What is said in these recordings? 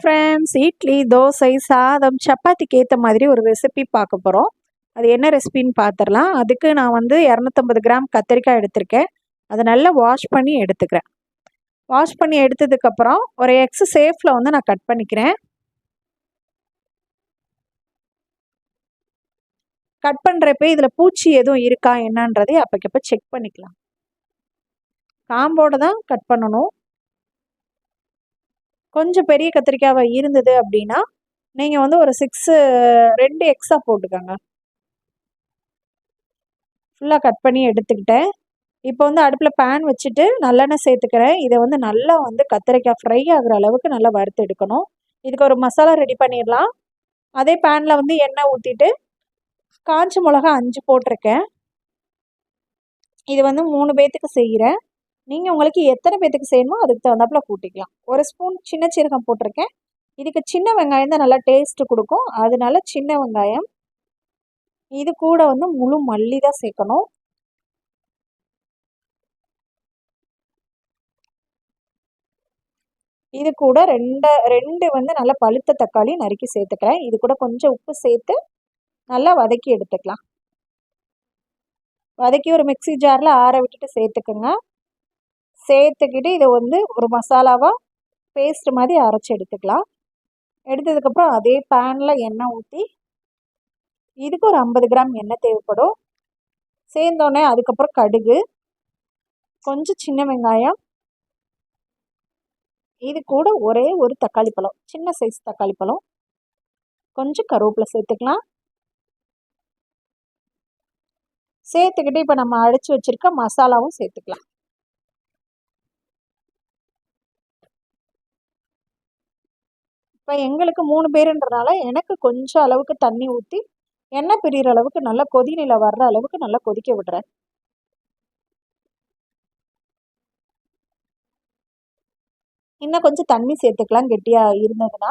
Friends idli dosa சாதம் சப்பாத்திக்கு ஏற்ற மாதிரி ஒரு ரெசிபி பார்க்க போகிறோம் அது என்ன ரெசிபின்னு பார்த்துடலாம் அதுக்கு நான் வந்து இரநூத்தம்பது கிராம் கத்திரிக்காய் எடுத்திருக்கேன். அதை நல்லா வாஷ் பண்ணி எடுத்துக்கிறேன். வாஷ் பண்ணி எடுத்ததுக்கப்புறம் ஒரு எக்ஸ் சேஃபில் வந்து நான் கட் பண்ணிக்கிறேன். கட் பண்ணுறப்ப இதில் பூச்சி எதுவும் இருக்கா என்னன்றதை அப்போக்கப்போ செக் பண்ணிக்கலாம். காம்போடு தான் கட் பண்ணணும். கொஞ்சம் பெரிய கத்திரிக்காவை இருந்தது அப்படின்னா நீங்கள் வந்து ஒரு சிக்ஸு ரெண்டு எக்ஸாக போட்டுக்கோங்க. ஃபுல்லாக கட் பண்ணி எடுத்துக்கிட்டேன். இப்போ வந்து அடுப்பில் பேன் வச்சுட்டு நல்லெண்ணெய் சேர்த்துக்கிறேன். இதை வந்து நல்லா வந்து கத்திரிக்காய் ஃப்ரை ஆகுற அளவுக்கு நல்லா வறுத்து எடுக்கணும். இதுக்கு ஒரு மசாலா ரெடி பண்ணிடலாம். அதே பேனில் வந்து எண்ணெய் ஊற்றிட்டு காஞ்ச மிளகா அஞ்சு போட்டிருக்கேன். இது வந்து மூணு பேர்த்துக்கு செய்கிறேன் நீங்கள் உங்களுக்கு எத்தனை பேர்த்துக்கு செய்யணுமோ அதுக்கு தகுந்தாப்பில் கூட்டிக்கலாம். ஒரு ஸ்பூன் சின்ன சீரகம் போட்டிருக்கேன். இதுக்கு சின்ன வெங்காயம் தான் நல்லா டேஸ்ட்டு கொடுக்கும். அதனால சின்ன வெங்காயம் இது கூட வந்து முழு மல்லி தான் சேர்க்கணும். இது கூட ரெண்டு ரெண்டு வந்து நல்லா பழுத்த தக்காளி நறுக்கி சேர்த்துக்கிறேன். இது கூட கொஞ்சம் உப்பு சேர்த்து நல்லா வதக்கி எடுத்துக்கலாம். வதக்கி ஒரு மிக்சி ஜாரில் ஆற விட்டுட்டு சேர்த்துக்குங்க. சேர்த்துக்கிட்டு இதை வந்து ஒரு மசாலாவாக பேஸ்ட் மாதிரி அரைச்சி எடுத்துக்கலாம். எடுத்ததுக்கப்புறம் அதே பேனில் எண்ணெய் ஊற்றி இதுக்கு ஒரு ஐம்பது கிராம் எண்ணெய் தேவைப்படும். சேர்ந்தோடனே அதுக்கப்புறம் கடுகு கொஞ்சம் சின்ன வெங்காயம் இது கூட ஒரே ஒரு தக்காளி பழம் சின்ன சைஸ் தக்காளி பழம். கொஞ்சம் கருவேப்பிலை சேர்த்துக்கலாம். சேர்த்துக்கிட்டு இப்போ நம்ம அடித்து வச்சுருக்க மசாலாவும் சேர்த்துக்கலாம். இப்போ எங்களுக்கு மூணு பேருன்றனால எனக்கு கொஞ்சம் அளவுக்கு தண்ணி ஊற்றி எண்ணெய் பிரிகிற அளவுக்கு நல்லா கொதிநிலை வர்ற அளவுக்கு நல்லா கொதிக்க விடுறேன். இன்னும் கொஞ்சம் தண்ணி சேர்த்துக்கலாம் கெட்டியாக இருந்ததுன்னா.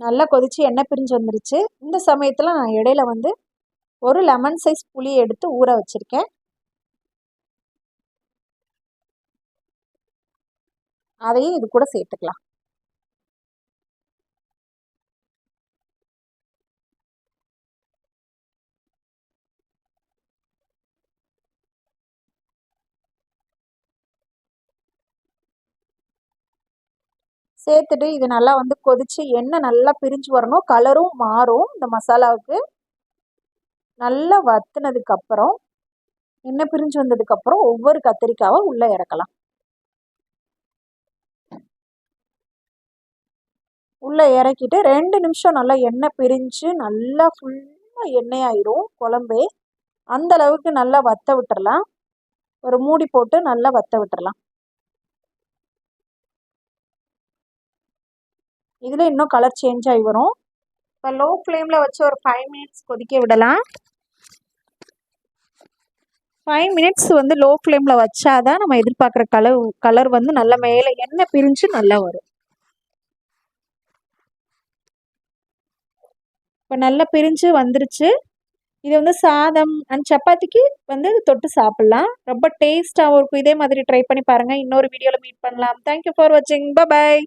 நல்லா கொதித்து எண்ணெய் பிரிஞ்சு வந்துருச்சு. இந்த சமயத்தில் நான் இடையில வந்து ஒரு லெமன் சைஸ் புளி எடுத்து ஊற வச்சுருக்கேன். அதையும் இது கூட சேர்த்துக்கலாம். சேர்த்துட்டு இது நல்லா வந்து கொதித்து எண்ணெய் நல்லா பிரிஞ்சு வரணும். கலரும் மாறும் இந்த மசாலாவுக்கு. நல்லா வத்துனதுக்கப்புறம் எண்ணெய் பிரிஞ்சு வந்ததுக்கப்புறம் ஒவ்வொரு கத்திரிக்காவை உள்ளே இறக்கலாம். உள்ளே இறக்கிட்டு ரெண்டு நிமிஷம் நல்லா எண்ணெய் பிரிஞ்சு நல்லா ஃபுல்லாக எண்ணெய் ஆயிரும் குழம்பே. அந்த அளவுக்கு நல்லா வத்த விட்டுறலாம். ஒரு மூடி போட்டு நல்லா வத்த விட்டுறலாம். இதில் இன்னும் கலர் சேஞ்ச் ஆகி வரும். இப்போ லோ ஃப்ளேமில் வச்சு ஒரு ஃபைவ் மினிட்ஸ் கொதிக்க விடலாம். ஃபைவ் மினிட்ஸ் வந்து லோ ஃப்ளேமில் வச்சாதான் நம்ம எதிர்பார்க்குற கலர் கலர் வந்து நல்லா மேலே எண்ணெய் பிரிஞ்சு நல்லா வரும். இப்போ நல்லா பிரிஞ்சு வந்துருச்சு. இது வந்து சாதம் அண்ட் சப்பாத்திக்கு வந்து தொட்டு சாப்பிட்லாம். ரொம்ப டேஸ்ட்டாகவும் இருக்கும். இதே மாதிரி ட்ரை பண்ணி பாருங்கள் இன்னொரு வீடியோவில் மீட் பண்ணலாம். தேங்க்யூ ஃபார் வாட்சிங் பாய்